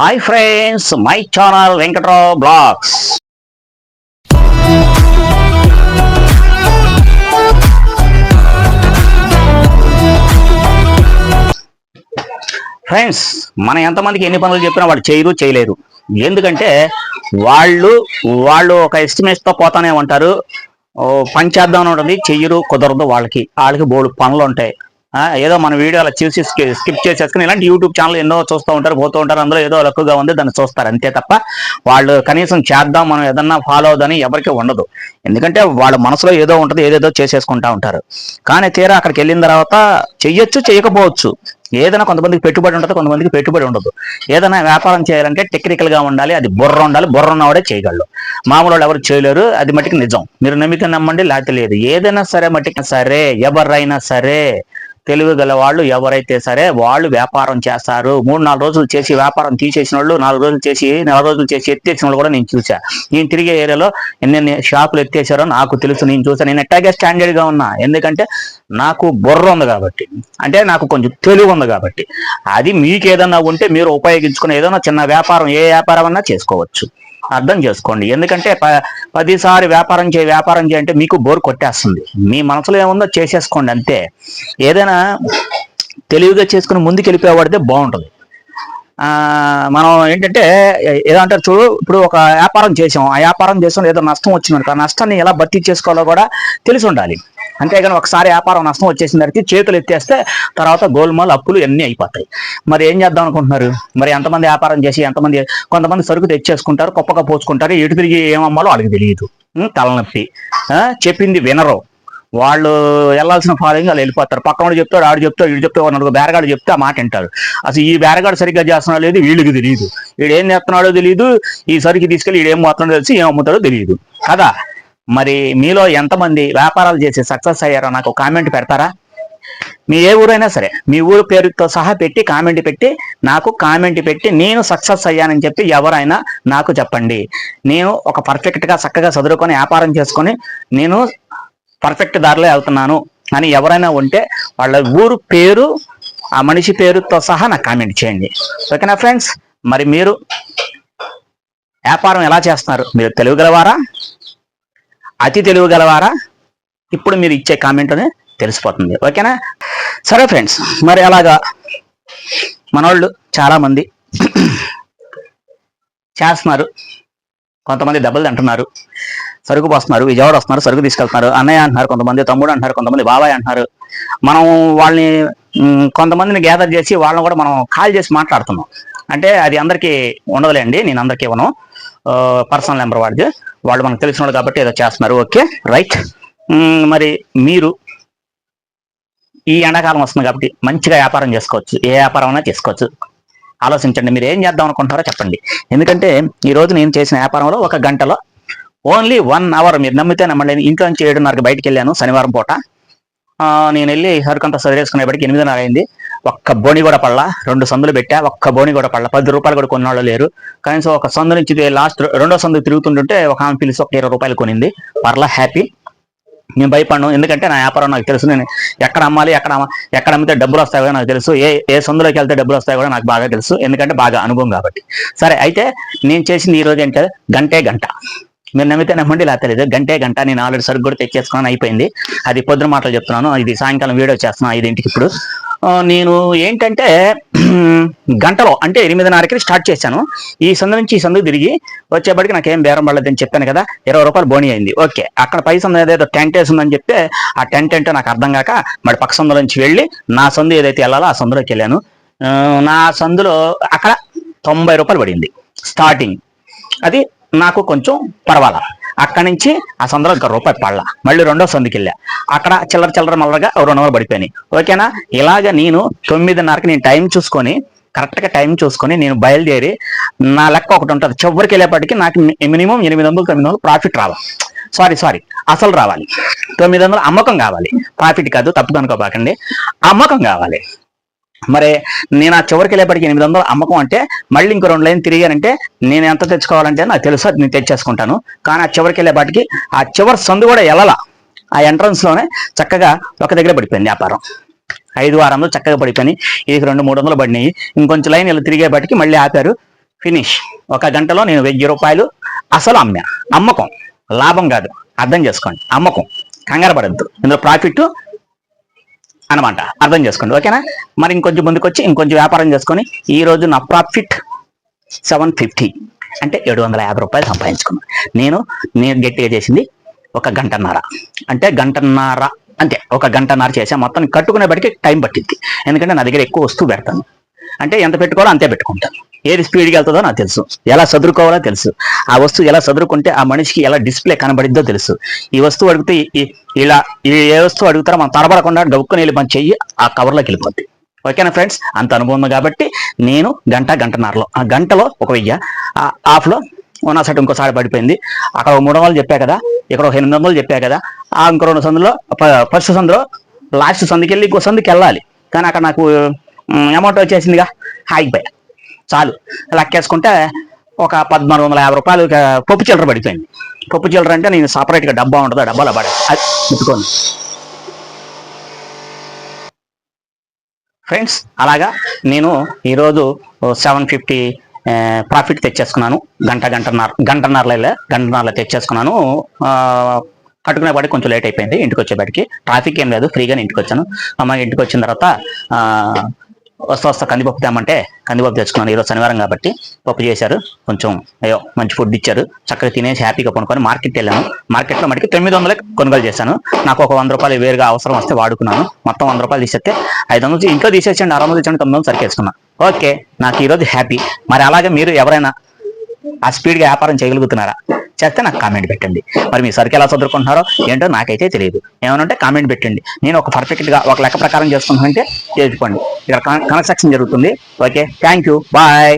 Hi friends my channel Venkatrao blogs friends మనం ఎంతమందికి ఎన్ని పనులు చెప్పినా వాళ్ళు చేయరు చేయలేరు. ఎందుకంటే వాళ్ళు వాళ్ళు ఒక ఎస్టిమేట్తో తో పోతానే ఉంటారు. ఓ పని చేద్దాం అని ఉంటుంది చెయ్యరు కుదరదు వాళ్ళకి. వాళ్ళకి బోడు పనులు ఉంటాయి. ఏదో మన వీడియో అలా చూసి స్కిప్ చేసేసుకుని ఇలాంటి యూట్యూబ్ ఛానల్ ఎన్నో చూస్తూ ఉంటారు పోతూ ఉంటారు అందులో ఏదో లక్కుగా ఉంది దాన్ని చూస్తారు. అంతే తప్ప వాళ్ళు కనీసం చేద్దాం మనం ఏదన్నా ఫాలో అవుదని ఎవరికి ఉండదు. ఎందుకంటే వాళ్ళ మనసులో ఏదో ఉంటుంది ఏదేదో చేసేసుకుంటా ఉంటారు. కానీ తీరా అక్కడికి వెళ్ళిన తర్వాత చెయ్యొచ్చు చేయకపోవచ్చు ఏదైనా కొంతమందికి పెట్టుబడి ఉంటుంది కొంతమందికి పెట్టుబడి ఉండదు. ఏదైనా వ్యాపారం చేయాలంటే టెక్నికల్గా ఉండాలి అది బుర్ర ఉండాలి బుర్ర ఉన్నవాడే చేయగలడు. మామూలు వాళ్ళు ఎవరు చేయలేరు అది మట్టికి నిజం. మీరు నమ్మిక నమ్మండి లేకపోతే లేదు. ఏదైనా సరే మట్టికి సరే ఎవరైనా సరే తెలివి గల వాళ్ళు ఎవరైతే సరే వాళ్ళు వ్యాపారం చేస్తారు. మూడు నాలుగు రోజులు చేసి వ్యాపారం తీసేసిన వాళ్ళు నాలుగు రోజులు చేసి నెల రోజులు చేసి ఎత్తేసిన వాళ్ళు కూడా నేను చూసా నేను తిరిగే ఏరియాలో ఎన్నెన్ని షాపులు ఎత్తేసారో నాకు తెలుసు నేను చూసాను నేను ఎట్టాగే స్టాండర్డ్గా ఉన్నా. ఎందుకంటే నాకు బుర్ర ఉంది కాబట్టి. అంటే నాకు కొంచెం తెలివి ఉంది కాబట్టి. అది మీకు ఏదన్నా ఉంటే మీరు ఉపయోగించుకునే ఏదైనా చిన్న వ్యాపారం ఏ వ్యాపారం అన్నా చేసుకోవచ్చు. అర్థం చేసుకోండి. ఎందుకంటే పదిసారి వ్యాపారం చేయి వ్యాపారం చేయంటే మీకు బోర్ కొట్టేస్తుంది. మీ మనసులో ఏముందో చేసేసుకోండి అంతే. ఏదైనా తెలివిగా చేసుకుని ముందుకు వెళ్ళిపోబడితే బాగుంటుంది. మనం ఏంటంటే ఏదో అంటారు చూడు ఇప్పుడు ఒక వ్యాపారం చేసాం. ఆ వ్యాపారం చేసాం ఏదో నష్టం వచ్చింది ఆ నష్టాన్ని ఎలా భర్తీ చేసుకోవాలో కూడా తెలిసి ఉండాలి. అంతేగాని ఒకసారి వ్యాపారం నష్టం వచ్చేసిన తర్వాత చేతులు ఎత్తేస్తే తర్వాత గోల్మాల్ అప్పులు అన్నీ అయిపోతాయి. మరి ఏం చేద్దాం అనుకుంటున్నారు? మరి ఎంతమంది వ్యాపారం చేసి ఎంతమంది కొంతమంది సరుకు తెచ్చేసుకుంటారు కుప్పగా పోసుకుంటారు ఎటు తిరిగి ఏమమ్మాలో వాళ్ళకి తెలియదు. తలనొప్పి. చెప్పింది వినరు. వాళ్ళు వెళ్ళాల్సిన ఫాలోయింగ్ వాళ్ళు వెళ్ళిపోతారు. పక్కన చెప్తాడు ఆడు చెప్తాడు వీడు చెప్తాడు నలుగురు బేరగాడు చెప్తే ఆ మాట వింటారు అసలు ఈ బేరగాడు సరిగ్గా చేస్తున్నాడో లేదు వీళ్ళకి తెలియదు వీడు ఏం చేస్తున్నాడో తెలియదు ఈ సరికి తీసుకెళ్ళి వీడు ఏం పోతున్నాడో తెలిసి ఏం అమ్ముతాడో తెలియదు కదా? మరి మీలో ఎంతమంది వ్యాపారాలు చేసి సక్సెస్ అయ్యారో నాకు కామెంట్ పెడతారా? మీ ఏ ఊరైనా సరే మీ ఊరు పేరుతో సహా పెట్టి కామెంట్ పెట్టి నాకు కామెంట్ పెట్టి నేను సక్సెస్ అయ్యానని చెప్పి ఎవరైనా నాకు చెప్పండి. నేను ఒక పర్ఫెక్ట్గా చక్కగా చదువుకొని వ్యాపారం చేసుకొని నేను పర్ఫెక్ట్ దారిలో వెళ్తున్నాను అని ఎవరైనా ఉంటే వాళ్ళ ఊరు పేరు ఆ మనిషి పేరుతో సహా నాకు కామెంట్ చేయండి. ఓకేనా ఫ్రెండ్స్ మరి మీరు వ్యాపారం ఎలా చేస్తున్నారు? మీరు తెలుగుగలవారా అతి తెలివిగలవారా ఇప్పుడు మీరు ఇచ్చే కామెంట్ని తెలిసిపోతుంది. ఓకేనా సరే ఫ్రెండ్స్ మరి అలాగా మనోళ్ళు చాలామంది చేస్తున్నారు. కొంతమంది దెబ్బలు తింటున్నారు. సరుకు పోస్తున్నారు విజయవాడ వస్తున్నారు సరుకు తీసుకెళ్తున్నారు. అన్నయ్య అంటున్నారు కొంతమంది తమ్ముడు అంటున్నారు కొంతమంది బాబాయ్ అంటున్నారు. మనం వాళ్ళని కొంతమందిని గ్యాదర్ చేసి వాళ్ళని కూడా మనం కాల్ చేసి మాట్లాడుతున్నాం. అంటే అది అందరికీ ఉండదులేండి నేను అందరికీ ఇవ్వను. పర్సనల్ నెంబర్ వాడిది. వాళ్ళు మనకు తెలిసిన వాళ్ళు కాబట్టి ఏదో చేస్తున్నారు. Okay right. మరి మీరు ఈ ఎండాకాలం వస్తుంది కాబట్టి మంచిగా వ్యాపారం చేసుకోవచ్చు. ఏ వ్యాపారం అయినా చేసుకోవచ్చు. ఆలోచించండి మీరు ఏం చేద్దాం అనుకుంటారో చెప్పండి. ఎందుకంటే ఈ రోజు నేను చేసిన వ్యాపారంలో ఒక గంటలో ఓన్లీ వన్ అవర్ మీరు నమ్మితే నమ్మండి ఇంట్లో నుంచి ఏడున్నరకి బయటికి వెళ్ళాను శనివారం పూట. నేను వెళ్ళి సరుకంతా చదివేసుకునేప్పటికి ఎనిమిదిన్నర అయింది. ఒక్క బోని కూడా పడలా. రెండు సందులు పెట్టా. ఒక్క బోని కూడా పడలా. పది రూపాయలు కూడా కొన్నాళ్ళు లేరు. కనీసం ఒక సందు నుంచి లాస్ట్ రెండో సందు తిరుగుతుంటుంటే ఒక ఆమె పిలిచి ఒక ఇరవై రూపాయలు కొనింది. పర్లా హ్యాపీ నేను భయపడను ఎందుకంటే నా వ్యాపారం నాకు తెలుసు. నేను ఎక్కడ అమ్మాలి ఎక్కడ ఎక్కడ అమ్మితే డబ్బులు వస్తాయో కూడా నాకు తెలుసు. ఏ ఏ సందులోకి వెళ్తే డబ్బులు వస్తాయో కూడా నాకు బాగా తెలుసు. ఎందుకంటే బాగా అనుభవం కాబట్టి. సరే అయితే నేను చేసింది ఈ రోజు ఏంటంటే గంటే గంట. మీరు నమ్మితే నమ్మండి లేకపోతే లేదు. గంటే గంట నేను ఆల్రెడీ సరుకు కూడా తెచ్చేసుకున్నాను అయిపోయింది. అది పొద్దున మాటలు చెప్తున్నాను. ఇది సాయంకాలం వీడియో చేస్తున్నాను ఐదింటికి ఇప్పుడు. నేను ఏంటంటే గంటలో అంటే ఎనిమిదిన్నరకి స్టార్ట్ చేశాను. ఈ సందు నుంచి ఈ సందు తిరిగి వచ్చేప్పటికి నాకేం బేరం పడలేదని చెప్పాను కదా ఇరవై రూపాయలు బోని అయింది. ఓకే అక్కడ పై సందు ఏదైతే టెంట్ వేసిందని చెప్తే ఆ టెంట్ ఏంటో నాకు అర్థం కాక మరి పక్క సందులో నుంచి వెళ్ళి నా సందు ఏదైతే వెళ్ళాలో ఆ సందులోకి వెళ్ళాను. నా సందులో అక్కడ తొంభై రూపాయలు పడింది స్టార్టింగ్. అది నాకు కొంచెం పర్వాలా. అక్కడి నుంచి ఆ సందులో ఇంకా రూపాయి పడలా. మళ్ళీ రెండో సందుకి వెళ్ళా అక్కడ చిల్లర చిల్లర మల్లరగా రెండు వందలు పడిపోయినాయి. ఓకేనా? ఇలాగ నేను తొమ్మిదిన్నరకి నేను టైం చూసుకొని కరెక్ట్గా టైం చూసుకొని నేను బయలుదేరి నా లెక్క ఒకటి ఉంటుంది. చివరికి వెళ్ళేపటికి నాకు మినిమం ఎనిమిది వందలు తొమ్మిది వందలు ప్రాఫిట్ రావాలి. సారీ సారీ అసలు రావాలి. తొమ్మిది వందలు అమ్మకం కావాలి. ప్రాఫిట్ కాదు తప్పు కనుకోబాకండి అమ్మకం కావాలి. మరి నేను ఆ చివరికి వెళ్ళేపటికి ఎనిమిది వందలు అమ్మకం అంటే మళ్ళీ ఇంకో రెండు లైన్ తిరిగానంటే నేను ఎంత తెచ్చుకోవాలంటే నాకు తెలుసు నేను తెచ్చేసుకుంటాను. కానీ ఆ చివరికి వెళ్ళేపాటికి ఆ చివరి సందు కూడా వెళ్ళాల ఆ ఎంట్రన్స్లోనే చక్కగా ఒక దగ్గర పడిపోయింది వ్యాపారం. ఐదు ఆరు చక్కగా పడిపోయినాయి. ఇది రెండు మూడు వందలు పడినాయి. ఇంకొంచెం లైన్ ఇలా తిరిగేపాటికి మళ్ళీ ఆపారు. ఫినిష్ ఒక గంటలో నేను వెయ్యి రూపాయలు అసలు అమ్మా అమ్మకం. లాభం కాదు. అర్థం చేసుకోండి. అమ్మకం. కంగారు పడద్దు. ఇందులో ప్రాఫిట్ అనమాట అర్థం చేసుకోండి ఓకేనా? మరి ఇంకొంచెం ముందుకు వచ్చి ఇంకొంచెం వ్యాపారం చేసుకొని ఈ రోజు నా ప్రాఫిట్ సెవెన్ ఫిఫ్టీ అంటే ఏడు వందల యాభై రూపాయలు సంపాదించుకున్నాను నేను నేను గట్టిగా చేసింది ఒక గంటన్నర. అంటే గంటన్నర అంతే ఒక గంటన్నర చేసా. మొత్తం కట్టుకునే బడికి టైం పట్టింది ఎందుకంటే నా దగ్గర ఎక్కువ వస్తువు పెడతాను. అంటే ఎంత పెట్టుకోవాలో అంతే పెట్టుకుంటాను ఏది స్పీడ్గా వెళ్తుందో నాకు తెలుసు. ఎలా చదువుకోవాలో తెలుసు. ఆ వస్తువు ఎలా చదువుకుంటే ఆ మనిషికి ఎలా డిస్ప్లే కనబడిద్దో తెలుసు. ఈ వస్తువు అడిగితే ఇలా ఏ వస్తువు అడుగుతారో మనం తడబడకుండా డబ్బుకుని వెళ్ళి మన చెయ్యి ఆ కవర్లోకి వెళ్ళిపోద్ది. ఓకేనా ఫ్రెండ్స్ అంత అనుభవం కాబట్టి నేను గంట గంటన్నరలో ఆ గంటలో ఒక వెయ్యి ఆ ఆఫ్లో ఉన్న సైడ్ ఇంకోసారి పడిపోయింది. అక్కడ ఒక మూడు వందలు చెప్పా కదా ఇక్కడ ఒక ఎనిమిది వందలు చెప్పా కదా ఆ ఇంకో రెండు సందులో ఫస్ట్ సందులో లాస్ట్ సందుకి వెళ్ళి ఇంకో సందుకి వెళ్ళాలి కానీ అక్కడ నాకు అమౌంట్ వచ్చేసిందిగా. ఆగిపోయా. చాలు. లెక్కేసుకుంటే ఒక పద్నాలుగు వందల యాభై రూపాయలు పప్పు చిల్లర పడిపోయింది. పప్పు చిల్లర అంటే నేను సపరేట్గా డబ్బా ఉంటుంది ఆ డబ్బాలో పడే. అది పెట్టుకోండి ఫ్రెండ్స్ అలాగా నేను ఈరోజు సెవెన్ ఫిఫ్టీ ప్రాఫిట్ తెచ్చేసుకున్నాను. గంట గంటన్నర గంటన్నరలో గంటన్నరలో తెచ్చేసుకున్నాను. కట్టుకునే వాడికి కొంచెం లేట్ అయిపోయింది. ఇంటికి వచ్చేపాటికి ట్రాఫిక్ ఏం లేదు ఫ్రీగానే ఇంటికి వచ్చాను అమ్మ ఇంటికి వచ్చిన తర్వాత వస్తా వస్తా కందిపప్పు తేమంటే కందిపప్పు తెచ్చుకున్నాను. ఈరోజు శనివారం కాబట్టి పప్పు చేశారు. కొంచెం అయ్యో మంచి ఫుడ్ ఇచ్చారు. చక్కగా తినేసి హ్యాపీగా కొనుక్కొని మార్కెట్ వెళ్ళాను. మార్కెట్లో మటుకు తొమ్మిది వందలే కొనుగోలు చేశాను. నాకు ఒక వంద రూపాయలు వేరుగా అవసరం వస్తే వాడుకున్నాను. మొత్తం వంద రూపాయలు తీసేస్తే ఐదు వందలు ఇంట్లో తీసేసండి ఆరు వందలు ఇచ్చండి తొమ్మిది వందలు సరికేసుకున్నాను ఓకే నాకు ఈరోజు హ్యాపీ. మరి అలాగే మీరు ఎవరైనా ఆ స్పీడ్గా వ్యాపారం చేయగలుగుతున్నారా? చేస్తే నాకు కామెంట్ పెట్టండి. మరి మీ సరికి ఎలా చదువుకుంటున్నారో ఏంటో నాకైతే తెలియదు. ఏమనంటే కామెంట్ పెట్టండి. నేను ఒక పర్ఫెక్ట్గా ఒక లెక్క ప్రకారం చేసుకుంటానంటే చేసుకోండి ఇక్కడ కన్స్ట్రక్షన్ జరుగుతుంది. Okay thank you bye